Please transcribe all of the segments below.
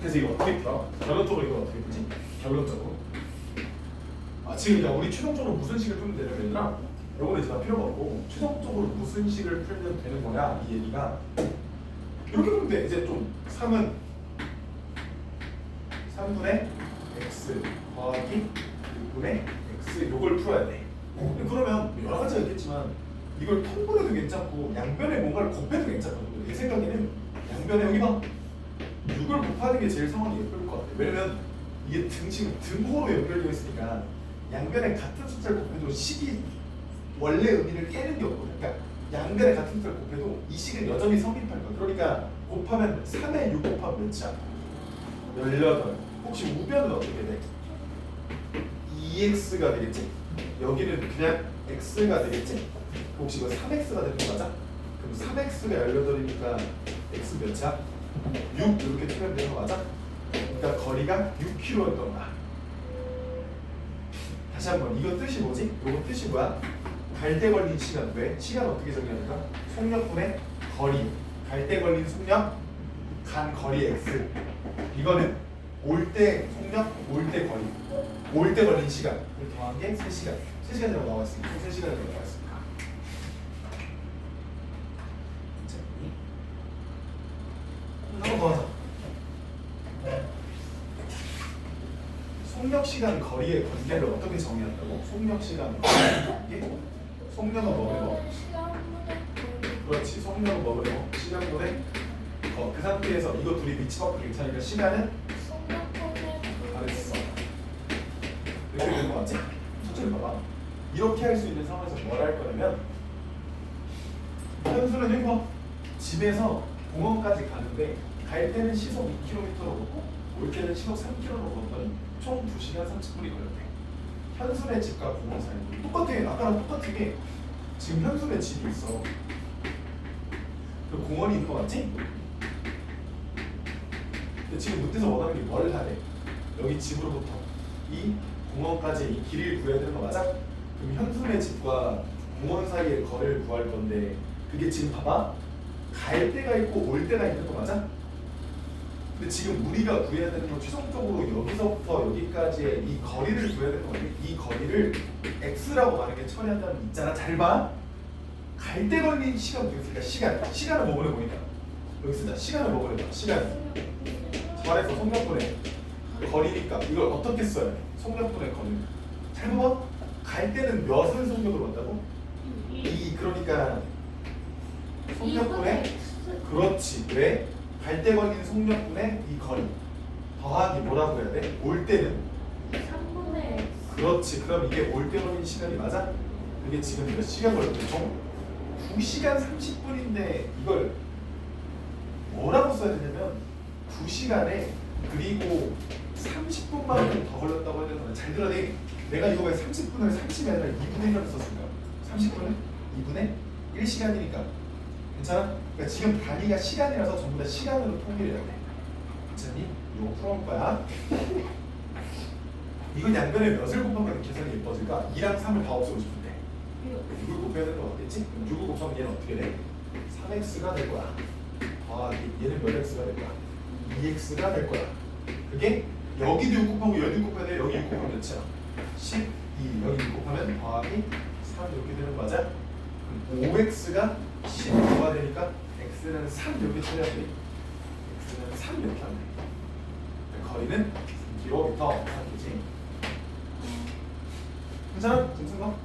그래서 이거 어떻게 풀어? 결론적으로 이거 어떻게 풀지? 결론적으로? 아 지금 그러니까 우리 최종적으로 무슨 식을 풀면 되는 얘들아 요거는 이제 다 필요가 없고 최종적으로 무슨 식을 풀면 되는 거야 이 얘기가 이렇게 보면 돼. 이제 좀 3은 3분의 x 더하기 6분의 x 요걸 풀어야 돼. 그러면 뭐 여러 가지가 있겠지만 이걸 통분해도 괜찮고 양변에 뭔가를 곱해도 괜찮거든 내 생각에는 양변에 여기 봐 6을 곱하는 게 제일 상황이 예쁠 것 같아 왜냐면 이게 등 지금 등호로 연결되어 있으니까 양변에 같은 숫자를 곱해도 식이 원래 의미를 깨는 게 없거든 그러니까 양변에 같은 숫자를 곱해도 이 식은 여전히 성립할 거야 그러니까 곱하면 3에 6 곱하면 몇이야? 18 혹시 우변은 어떻게 돼? 2x가 되겠지? 여기는 그냥 x가 되겠지? 혹시 이거 3x가 되는 거 맞아? 그럼 3x가 18이니까 x 몇이야? 6 이렇게 틀면 되는 거 맞아? 그러니까 거리가 6km였던 거야 다시 한번 이거 뜻이 뭐지? 이거 뜻이 뭐야? 갈때 걸린 시간 왜? 시간 어떻게 정의합니까? 속력분의 거리 갈때 걸린 속력 간 거리 x 이거는 올 때 속력 올 때 거리 올 때 걸린 시간 을 더한 게 3시간 3시간이라고 나왔으니까 3시간이라고 나왔으니까 한번 더 하자 속력 시간 거리의 관계를 어떻게 정의한다고? 속력 시간 거리의 관계? 속력은 뭐래요? 그렇지 속력은 뭐래요? 시간분의 거. 그 상태에서 이거 둘이 미치받고 괜찮으니까 시간은 잘했어 이렇게 되는 거 맞지? 첫째를 봐봐 이렇게 할 수 있는 상황에서 뭘 할 거냐면 현수는 여기 봐 집에서 공원까지 가는데 갈 때는 시속 2km로 걷고 올 때는 시속 3km로 걷더니 총 2시간 30분이 걸렸대 현수네 집과 공원 사이 똑같아 아까랑 똑같은 게 지금 현수네 집이 있어 그 공원이 있는 거 맞지? 근데 지금 문제에서 원하는 게뭘 하래? 여기 집으로부터 이 공원까지 이 길을 구해야 되는 거 맞아? 그럼 현수네 집과 공원 사이의 거리를 구할 건데 그게 지금 봐봐 갈 때가 있고 올 때가 있는 거 맞아? 근데 지금 우리가 구해야 되는 건 최종적으로 여기서부터 여기까지의 이 거리를 구해야 되는 건데 이 거리를 x라고 만약에 처리한다면 있잖아 잘 봐. 갈 때 걸린 시간 되겠으니까 시간 시간을 뭐 보내보니까 여기 쓰자 시간을 뭐 보내봐 시간 말해서 속력분의 거리니까 이걸 어떻게 돼? 속력분의 거리 잘 봐봐 갈 때는 몇을 속력으로 간다고? 이 그러니까 속력분의 그렇지 왜? 갈 때 걸린 속력분의 이 거리 더하기 뭐라고 해야 돼? 올 때는 그렇지 그럼 이게 올 때 걸린 시간이 맞아? 그게 지금 몇 시간 걸렸대? 총 2시간 30분인데 이걸 뭐라고 써야 되냐면 2시간에 그리고 30분만큼 더 걸렸다고 해야 되나 잘 들어야 돼 내가 이거 왜 30분을 30이 아니라 2분의 1로 썼을까? 30분을 2분의 1시간이니까 괜찮아? 그러니까 지금 단위가 시간이라서 전부 다 시간으로 통일해야 돼 괜찮니? 이거 풀어볼 거야 이건 양변에 몇을 곱하면 계산이 예뻐질까? 2랑 3을 다 없애고 싶은데 6을 곱해야 거 같겠지? 그럼 6을 곱하면 얘는 어떻게 돼? 3x가 될 거야 더하기 얘는 몇 x가 될 거야? 2x가 될 거야 그게 여기도 6 곱하고 여기도 6 곱해야 돼 여기 6 곱하면 몇이야? 12 여기 6 곱하면 더하기 3 이렇게 되는 거 맞아? 그럼 5x가 15가 되니까? X는 3 이렇게 쳐야 돼. X는 3 이렇게 하면 돼. 거리는 3km 이렇게지. 괜찮아? 지금 쓴 거?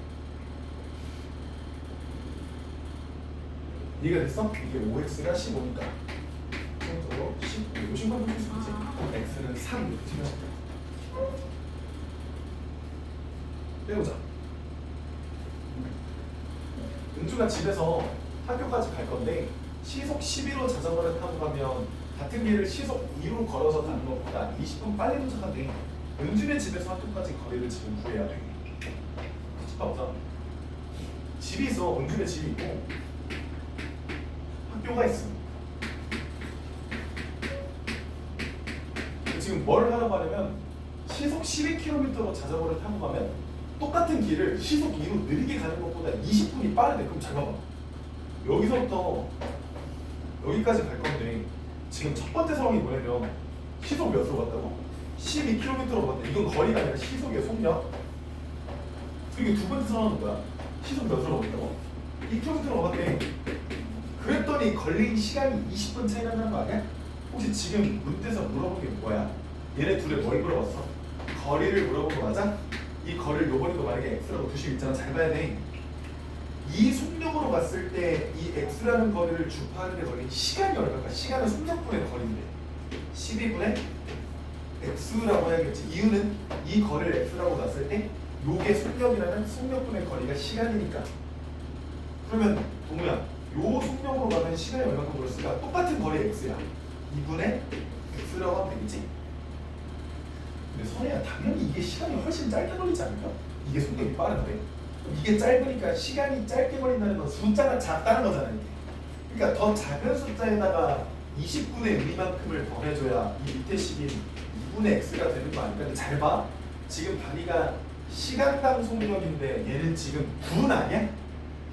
이해가 됐어? 이게 5x가 15니까. 총적으로 15 이거 신경 쓸수 있지. x는 3 이렇게 치면 빼보자. 은주가 집에서 학교까지 갈 건데 시속 11로 자전거를 타고 가면 같은 길을 시속 2로 걸어서 가는 것보다 20분 빨리 도착한대 은주의 집에서 학교까지 거리를 지금 구해야 돼 같이 봐보자 집이 있어 은주의 집이 있고 학교가 있어 지금 뭘 하라고 하냐면 시속 12km로 자전거를 타고 가면 똑같은 길을 시속 2로 느리게 가는 것보다 20분이 빠르대. 그럼 잘 봐봐. 여기서부터 여기까지 갈 건데 지금 첫 번째 상황이 뭐냐면 시속 몇으로 갔다고? 12km로 갔다. 이건 거리가 아니라 시속이야 속력. 그리고 두 번째 선언은 뭐야? 시속 몇으로 갔다고? 2km로 가봤대. 그랬더니 걸린 시간이 20분 차이 난다는 거 아니야? 혹시 지금 문제에서 물어본 게 뭐야? 얘네 둘에 뭘 물어봤어? 거리를 물어본 거 맞아? 이 거리를 요번에도 만약에 x라고 두시고 있잖아 잘 봐야 돼. 이 속력으로 갔을 때 이 x라는 거리를 주파하는 데 걸린 시간이 얼마일까? 시간은 속력분의 거리인데 12분의 x라고 해야겠지. 이유는 이 거리를 x라고 놨을 때 요게 속력이라는 속력분의 거리가 시간이니까. 그러면 동우야, 요 속력으로 가면 시간이 얼마큼 걸렸을까? 똑같은 거리 x야. 2분의 x라고 하면 되겠지? 근데 선혜야 당연히 이게 시간이 훨씬 짧게 걸리지 않을까? 이게 속력이 빠른데 이게 짧으니까 시간이 짧게 걸린다는 건 숫자가 작다는 거잖아 이게 그러니까 더 작은 숫자에다가 20분의 의미만큼을 더해줘야 이 밑에 식인 2분의 x가 되는 거 아닐까? 근데 잘 봐. 지금 단위가 시간당 속력인데 얘는 지금 분 아니야?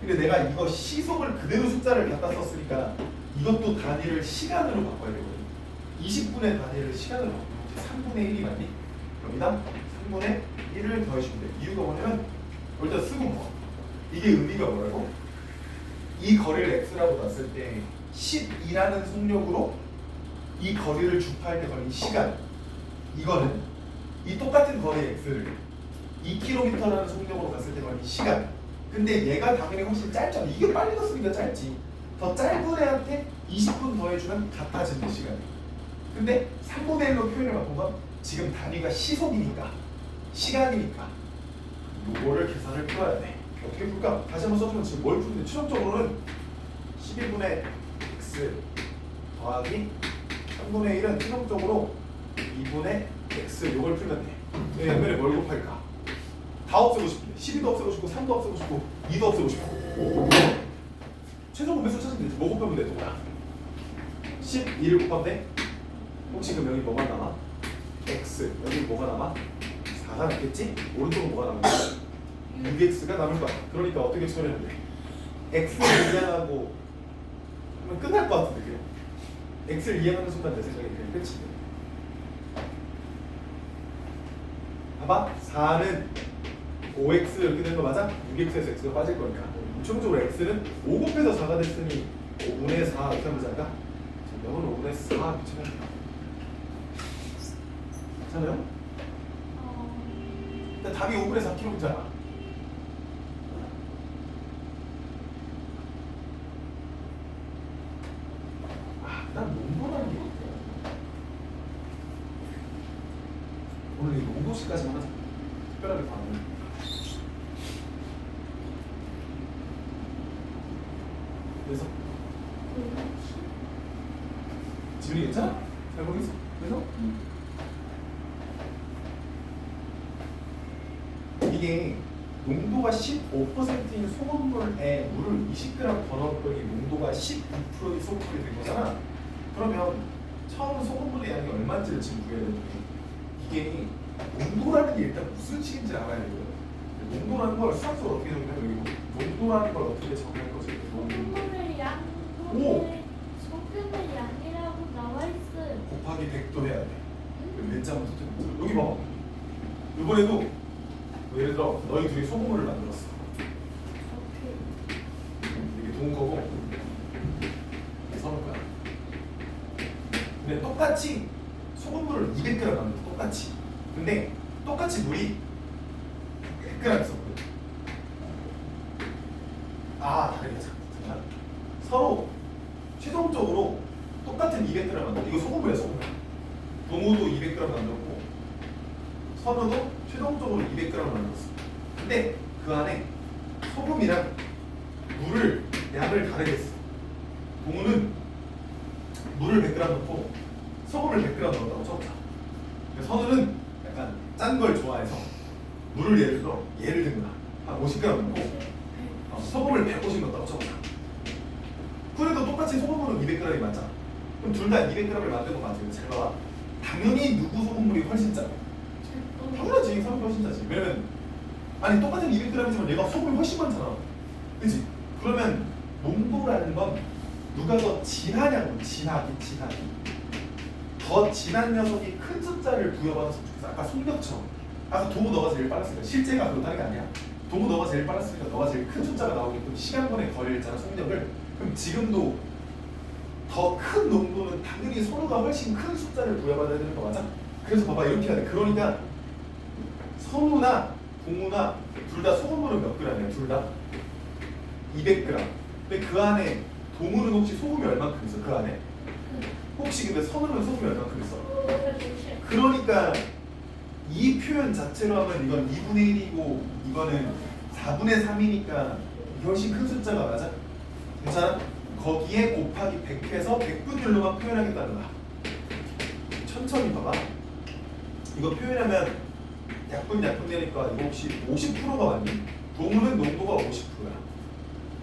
근데 내가 이거 시속을 그대로 숫자를 갖다 썼으니까 이것도 단위를 시간으로 바꿔야 되거든. 20분의 단위를 시간으로 바꾸면 3분의 1이 맞니? 여기다 3분의 1을 더해주면 돼. 이유가 뭐냐면 여기다 쓰고 뭐. 이게 의미가 뭐라고? 이 거리를 x라고 놨을 때 10이라는 속력으로 이 거리를 주파할 때 걸린 시간. 이거는 이 똑같은 거리 x를 2km라는 속력으로 갔을 때 걸린 시간. 근데 얘가 당연히 훨씬 짧잖아. 이게 빨리 갔으니까 짧지. 더 짧은 애한테 20분 더해주면 같아지는 시간. 근데 3분의 1로 표현을 건 지금 단위가 시속이니까 시간이니까 요거를 계산을 풀어야 돼 어떻게 풀까? 다시 한번 써주면 지금 뭘 푸는데 최종적으로는 11분의 x 더하기 3분의 1은 최종적으로 2분의 x 요걸 풀면 돼. 내 양면에 뭘 곱할까? 다 없애고 싶은데 12도 없애고 싶고 3도 없애고 싶고 2도 없애고 싶고 최종 공배수 찾으면 되지 뭐 곱하면 돼 동아 12를 곱하면 돼? 혹시 그럼 여기 뭐가 남아? x 여기 뭐가 남아? 4가 남겠지? 오른쪽은 뭐가 남아? 6x가 남을 거야 그러니까 어떻게 처리하면 돼? x를 이해하고 그러면 끝날 것 같은데 그냥 x를 이해하는 순간 내 생각에 그냥 끝이네 봐봐 4는 5x 이렇게 되는 거 맞아? 6x에서 x가 빠질 거니까 최종적으로 x는 5 곱해서 4가 됐으니 5분의 4 이렇게 하면 되니까 정답은 5분의 4 괜찮아요 괜찮아요? 근데 답이 5분의 4kg잖아 아, 난 농도라는 게 있대. 오늘 이 농도식까지만 하자. 특별하게 봐는. 그래서 지훈이 괜찮아? 잘 모르겠어. 그래서 이게 농도가 15%인 소금물에 물을 20g 더 넣었더니 농도가 12%의 소금물이 된 거잖아. 그러면 처음 소금물의 양이 얼마인지를 지금 구해야 되는데 이게 농도라는 게 일단 무슨 식인지 알아야 되거든. 농도라는 걸 수학적으로 어떻게 정리하면 여기 농도라는 걸 어떻게 정리할 거지? 소금의 양, 오! 소금의 양이라고 나와 있어요. 곱하기 100도 해야 돼. 몇 점을 썼죠? 여기 봐봐. 이번에도 뭐 예를 들어 너희 둘이 소금물을 만들었어. 이게 돈 거고 이게 서는. 근데 똑같이 소금물을 200g 만들어 똑같이. 근데 똑같이 물이 100g 있었거든. 아 다르게 잠깐. 서로 최종적으로 똑같은 200g 만들어. 이거 소금물이야 소금. 동우도 200g 만들었고 선우도 최종적으로 200g 만들었어. 근데 그 안에 소금이랑 물을 양을 다르게 했어. 동우는 물을 100g 넣고 소금을 100g 넣었다고. 근데 선우는 약간 짠 걸 좋아해서 물을 예를 들어 예를 든 거야. 한 50g 넣고 어, 소금을 150 넣었다고 쳐보자. 그래도 똑같이 소금물은 200g이 맞잖아. 그럼 둘 다 200g을 만든 거 맞지? 잘 봐봐. 당연히 누구 소금물이 훨씬 짜? 당연하지. 소금이 훨씬 짜지. 왜냐면 아니 똑같은 200g이지만 얘가 소금이 훨씬 많잖아. 그지? 그러면 농도라는 건 누가 더 진하냐고 진하기 진하기 더 진한 녀석이 큰 숫자를 부여받았으면 좋겠어. 아까 속력처럼. 아까 도구 너가 제일 빨랐으니까 실제가 그렇다는 게 아니야. 도구 너가 제일 빨랐으니까 너가 제일 큰 숫자가 나오게끔 거리를 했잖아 속력을. 그럼 지금도 더 큰 농도는 당연히 서로가 훨씬 큰 숫자를 부여받아야 되는 거 맞아? 그래서 봐봐 이렇게 해야 돼. 그러니까 선우나 동우나 둘 다 소금물은 몇 g이야? 둘다 200g. 근데 그 안에 동우는 혹시 소금이 얼마큼 있어? 그 안에? 혹시 근데 선우는 소금이 얼마큼 있어? 그러니까 이 표현 자체로 하면 이건 2분의 1이고 이거는 4분의 3이니까 훨씬 큰 숫자가 맞아? 괜찮아? 거기에 곱하기 100해서 100분율로만 표현하겠다는 거야. 천천히 봐봐. 이거 표현하면 약분 약분 되니까 이거 혹시 50%가 맞니? 동우는 농도가 50%야.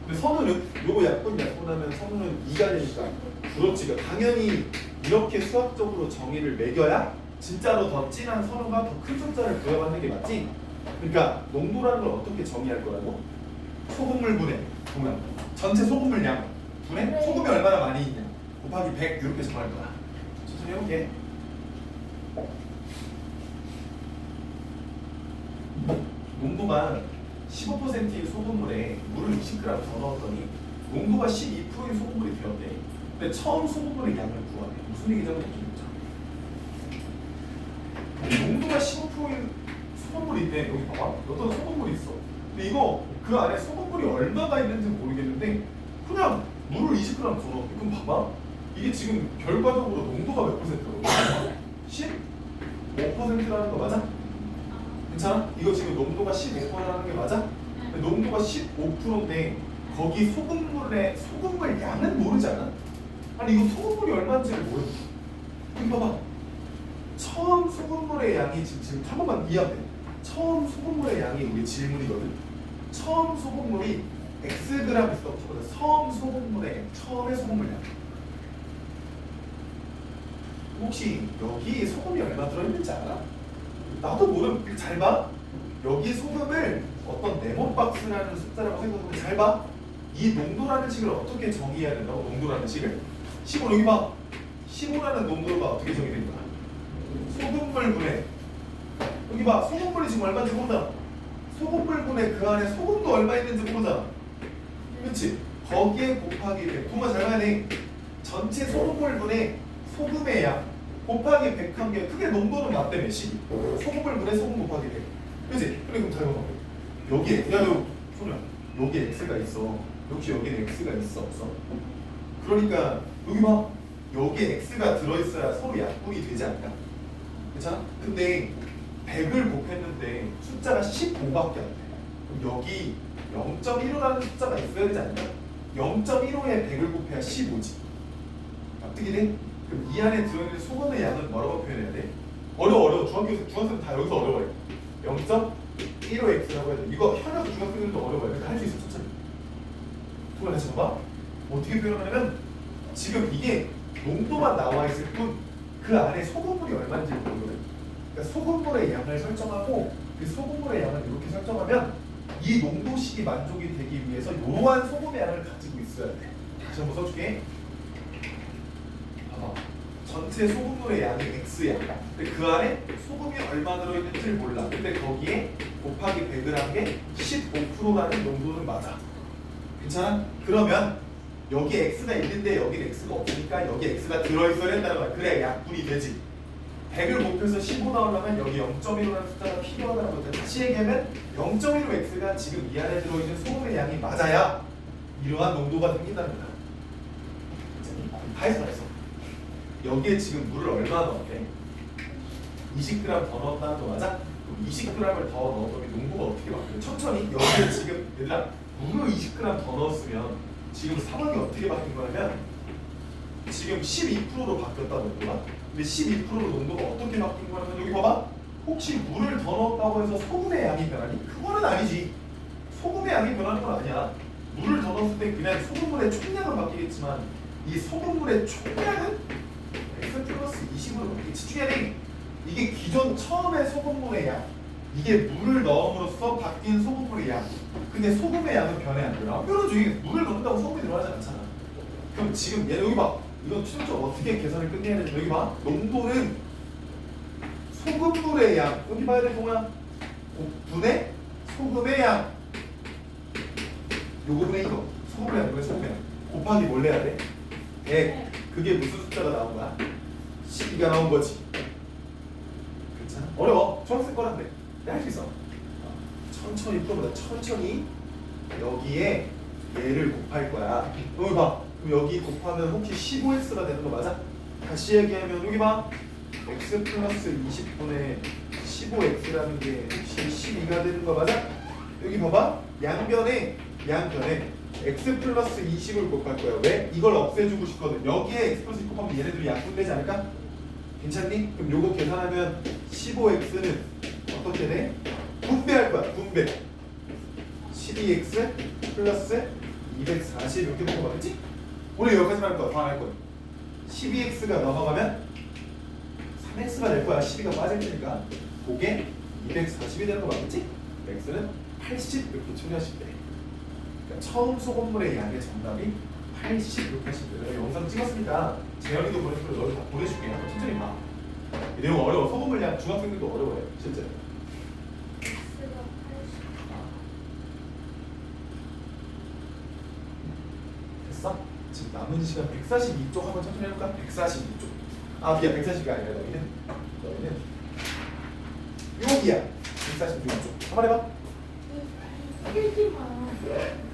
근데 선우는 요거 약분 약분하면 선우는 2가 되니까 그렇지. 그러니까 당연히 이렇게 수학적으로 정의를 매겨야 진짜로 더 진한 선우가 더 큰 숫자를 부여받는 게 맞지? 그러니까 농도라는 걸 어떻게 정의할 거라고? 소금물 분해 보면 전체 소금물 양 분해 네. 소금이 얼마나 많이 있냐 곱하기 100 이렇게 정할 거야. 천천히 해볼게. 농도가 15%의 소금물에 물을 20g 더 넣었더니 농도가 12%의 소금물이 되었대. 근데 처음 소금물의 양을 구하래. 무슨 한번 보자. 농도가 15%인 소금물이 있대. 여기 봐봐. 어떤 소금물이 있어. 근데 이거 그 안에 소금물이 얼마가 있는지 모르겠는데 그냥 물을 20g 더 넣었대. 그럼 봐봐. 이게 지금 결과적으로 농도가 몇 퍼센트로? 15%라는 거 맞아? 괜찮아? 이거 지금 농도가 15%라는 게 맞아? 농도가 15%인데 거기 소금물의 소금물 양은 모르잖아? 아니 이거 소금물이 얼마인지를 모르 여기 봐봐 처음 소금물의 양이 지금, 지금 한 번만 이해하면 돼 처음 소금물의 양이 우리 질문이거든 처음 소금물이 xg 있어 없어 처음 소금물의 처음의 소금물 양 혹시 여기 소금이 얼마 들어있는지 알아? 나도 모르는 잘 봐. 여기 소금을 어떤 네모 박스라는 숫자라고 생각하면 잘 봐. 이 농도라는 식을 어떻게 정의해야 된다고? 농도라는 식을 15 여기 봐. 15라는 농도가 어떻게 거야? 소금물 분해. 여기 봐. 소금물이 지금 얼마인지 보자. 소금물 분해 그 안에 소금도 얼마 있는지 보자. 그렇지? 거기에 곱하기 100. 정말 잘 돼. 전체 소금물 분해 소금의 양 곱하기 100한게 크게 농도는 맞다며 시 소금을 분해 소금 곱하기 100 그지? 그럼 잘 봐봐 여기에 야너 소리야 여기 x가 있어 역시 여기는 x가 있어 없어? 그러니까 여기 봐 여기에 x가 들어있어야 서로 약분이 되지 않을까? 괜찮아? 근데 100을 곱했는데 숫자가 15밖에 안 돼. 그럼 여기 0.15라는 숫자가 있어야 되지 않을까? 0.15에 100을 곱해야 15지. 납득이 돼? 이 안에 들어있는 소금의 양은 뭐라고 표현해야 돼? 어려워 어려워. 중학교 중학생 다 여기서 어려워요. 0.15x라고 해야 돼. 이거 현역 중학생들도 어려워요. 그러니까 할 수 있어 천천히. 동아 다시 봐봐. 어떻게 표현하냐면 지금 이게 농도만 나와 있을 뿐 그 안에 소금물이 얼마인지 모르거든. 그러니까 소금물의 양을 설정하고 그 소금물의 양을 이렇게 설정하면 이 농도식이 만족이 되기 위해서 이러한 소금의 양을 가지고 있어야 돼. 다시 한번 써줄게. 전체 소금물의 양이 x야. 근데 그 안에 소금이 얼마 들어있는지 몰라. 근데 거기에 곱하기 100을 한 게 15%라는 농도는 맞아. 괜찮아? 그러면 여기 x가 있는데 여기는 x가 없으니까 여기 x가 들어있어야 된다는 거야. 그래야 약분이 되지. 100을 곱해서 15 나오려면 여기 0.15라는 숫자가 필요하다는 거죠. 다시 얘기하면 0.15x가 지금 이 안에 들어있는 소금의 양이 맞아야 이러한 농도가 생긴다는 거야. 다 했어, 다 했어. 여기에 지금 물을 얼마 넣었대? 20g 더 넣었다는 거 맞아? 그럼 20g을 더 넣었더니 농도가 어떻게 바뀌어? 천천히 여기에 지금 얘들아 물을 20g 더 넣었으면 지금 상황이 어떻게 바뀐 거냐면 지금 12%로 바뀌었다 농도가 근데 12%로 농도가 어떻게 바뀐 거냐면 여기 봐봐 혹시 물을 더 넣었다고 해서 소금의 양이 변하니? 그거는 아니지 소금의 양이 변하는 건 아니야 물을 더 넣었을 때 그냥 소금물의 총량은 바뀌겠지만 이 소금물의 총량은 x 플러스 20으로 바뀌게 집중해야 돼. 이게 기존 처음에 소금물의 양. 이게 물을 넣음으로써 바뀐 소금물의 양. 근데 소금의 양은 변해 안? 안 변하죠. 이게 물을 넣는다고 소금이 들어가지 않잖아. 그럼 지금 얘 여기 봐. 이건 최종적으로 어떻게 계산을 끝내야 되는지 여기 봐 농도는 소금물의 양 여기 봐야 돼 동아 분의 소금의 양 요거분의 이거 소금의 양 이거 소금의 양 곱하기 뭘 내야 돼? 100 그게 무슨 숫자가 나온 거야? 12가 나온 거지. 괜찮아? 어려워. 중학생 거란데. 내가 할수 있어. 어, 천천히 풀어보자. 천천히 여기에 얘를 곱할 거야. 여기 봐. 그럼 여기 곱하면 혹시 15x가 되는 거 맞아? 다시 얘기하면 여기 봐. x 플러스 20분의 15x라는 게 혹시 12가 되는 거 맞아? 여기 봐봐. 양변에 양변에 x 플러스 20을 곱할 거야. 왜? 이걸 없애주고 싶거든. 여기에 x 플러스 20 곱하면 얘네들이 약분되지 않을까? 괜찮니? 그럼 요거 계산하면 15x는 어떻게 돼? 분배할 거야 분배 12x 플러스 240 이렇게 거 맞지? 우리 여기까지만 할 거야 더안할 거야 12x가 넘어가면 3x가 될 거야 12가 빠질 테니까 그게 240이 되는 거 맞겠지? x는 80 이렇게 처리하시면 돼 그러니까 처음 소금물의 양의 정답이 80 이렇게 하시면 돼요 내가 영상 찍었으니까 재현이도 보내주고 너희 다 보내줄게 한번 천천히 봐 이 내용 어려워 소금물 양 중학생들도 어려워요 실제 X가 80. 됐어? 지금 남은 시간 142쪽 한번 천천히 해볼까? 142쪽 아 미안 142가 아니라 너희는 너희는 여기야 146쪽 한번 해봐 이- 이기만.